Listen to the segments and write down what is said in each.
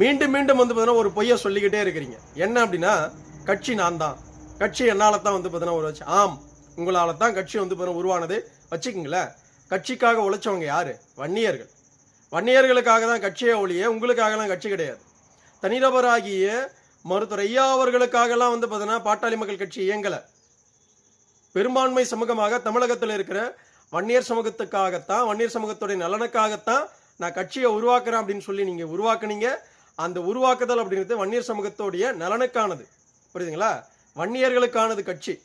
மீண்டும் மீண்டும் வந்து பார்த்தீங்கன்னா ஒரு பொய்யை சொல்லிக்கிட்டே இருக்கிறீங்க. என்ன அப்படின்னா கட்சி நான் தான். கட்சி என்னால் தான் வந்து பார்த்தீங்கன்னா ஒரு வச்சு ஆம் உங்களால் தான் கட்சி வந்து பார்த்தீங்கன்னா உருவானது. வச்சுக்கோங்களேன் கட்சிக்காக உழைச்சவங்க யார்? வன்னியர்கள். வன்னியர்களுக்காக தான் கட்சியே ஒழிய உங்களுக்காகலாம் கட்சி கிடையாது. தனிநபராகிய மருத்துவர் ஐயா அவர்களுக்காகலாம் வந்து பார்த்தீங்கன்னா பாட்டாளி மக்கள் கட்சி இயங்கலை. பெரும்பான்மை சமூகமாக தமிழகத்தில் இருக்கிற வன்னியர் சமூகத்துக்காகத்தான் வன்னியர் சமூகத்துடைய நலனுக்காகத்தான் நான் கட்சியை உருவாக்குறேன் அப்படின்னு சொல்லி நீங்கள் உருவாக்குனீங்க. அந்த உருவாக்குதல் அப்படிங்கிறது வன்னியர் சமூகத்துடைய நலனுக்கானது. புரியுதுங்களா? வன்னியர்களுக்கானது கட்சி.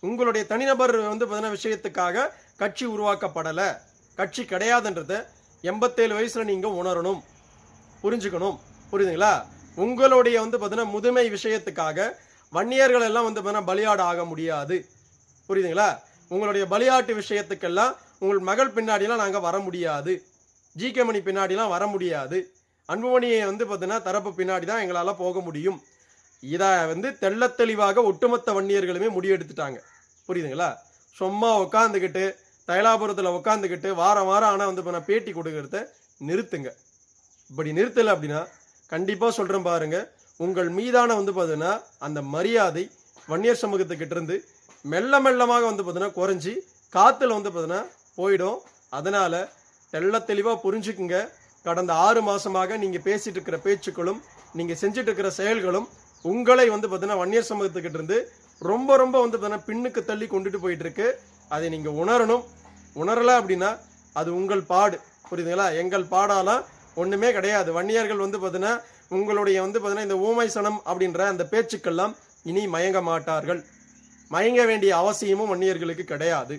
உங்களுடைய தனிநபர் வந்து பார்த்தீங்கன்னா விஷயத்துக்காக கட்சி உருவாக்கப்படலை. கட்சி கிடையாதுன்றத எண்பத்தேழு வயசில் நீங்கள் உணரணும். புரிஞ்சுக்கணும். புரியுதுங்களா? உங்களுடைய வந்து பார்த்தீங்கன்னா முதுமை விஷயத்துக்காக வன்னியர்கள் எல்லாம் வந்து பார்த்தீங்கன்னா பலியாடு ஆக முடியாது. புரியுதுங்களா? உங்களுடைய பலியாட்டு விஷயத்துக்கெல்லாம் உங்கள் மகள் பின்னாடிலாம் நாங்கள் வர முடியாது. ஜிகே மணி பின்னாடிலாம் வர முடியாது. அன்புமணியை வந்து பார்த்தீங்கன்னா தரப்பு பின்னாடி தான் எங்களால் போக முடியும். இதை வந்து தெள்ளத்தெளிவாக ஒட்டுமொத்த வன்னியர்களுமே முடிவெடுத்துட்டாங்க. புரியுதுங்களா? சும்மா உட்காந்துக்கிட்டு தைலாபுரத்தில் உட்காந்துக்கிட்டு வாரம் வாரம் ஆனால் வந்து இப்போ பேட்டி கொடுக்கறத நிறுத்துங்க. இப்படி நிறுத்தலை அப்படின்னா கண்டிப்பாக சொல்கிறேன் பாருங்கள் உங்கள் மீதான வந்து பார்த்தீங்கன்னா அந்த மரியாதை வன்னியர் சமூகத்துக்கிட்ட இருந்து மெல்ல மெல்லமாக வந்து பார்த்தீங்கன்னா குறைஞ்சி காற்றுல வந்து பார்த்தீங்கன்னா போயிடும். அதனால் தெள்ள தெளிவாக புரிஞ்சுக்குங்க. கடந்த ஆறு மாதமாக நீங்கள் பேசிகிட்டு இருக்கிற பேச்சுக்களும் நீங்கள் செஞ்சுட்டு இருக்கிற செயல்களும் உங்களை வந்து பார்த்தீங்கன்னா வன்னியர் சமூகத்துக்கிட்ட இருந்து ரொம்ப ரொம்ப வந்து பார்த்தீங்கன்னா பின்னுக்கு தள்ளி கொண்டுட்டு போயிட்டு இருக்கு அதை நீங்கள் உணரணும். உணரலை அப்படின்னா அது உங்கள் பாடு. புரியுதுங்களா? எங்கள் பாடாலாம் ஒன்றுமே கிடையாது. வன்னியர்கள் வந்து பார்த்தீங்கன்னா உங்களுடைய வந்து பார்த்தீங்கன்னா இந்த ஊமை சனம் அப்படின்ற அந்த பேச்சுக்கெல்லாம் இனி மயங்க மாட்டார்கள். மயங்க வேண்டிய அவசியமும் வன்னியர்களுக்கு கிடையாது.